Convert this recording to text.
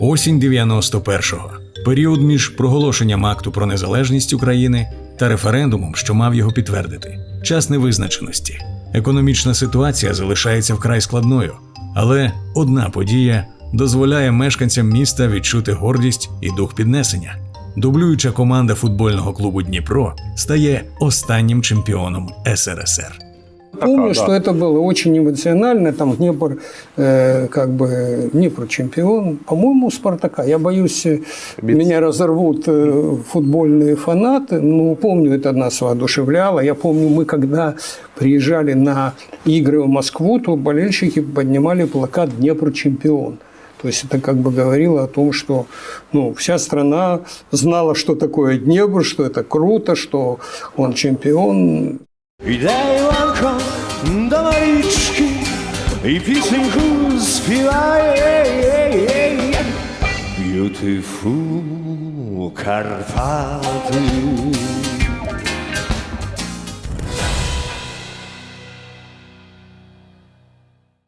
Осінь 91-го. Період між проголошенням акту про незалежність України та референдумом, що мав його підтвердити. Час невизначеності. Економічна ситуація залишається вкрай складною, але одна подія дозволяє мешканцям міста відчути гордість і дух піднесення. Дублююча команда футбольного клубу Дніпро стає останнім чемпіоном СРСР. Помню, да. что это было очень эмоционально. Там Днепр, э, как бы, Днепр чемпион. По-моему, Спартака. Я боюсь, э, Биться. меня разорвут э, футбольные фанаты. Ну, помню, это нас воодушевляло. Я помню, мы когда приезжали на игры в Москву, то болельщики поднимали плакат «Днепр чемпион». То есть это как бы говорило о том, что ну, вся страна знала, что такое Днепр, что это круто, что он чемпион. I daj łanko do Mariczki i pisenku śpiewaj Beautiful Karpaty.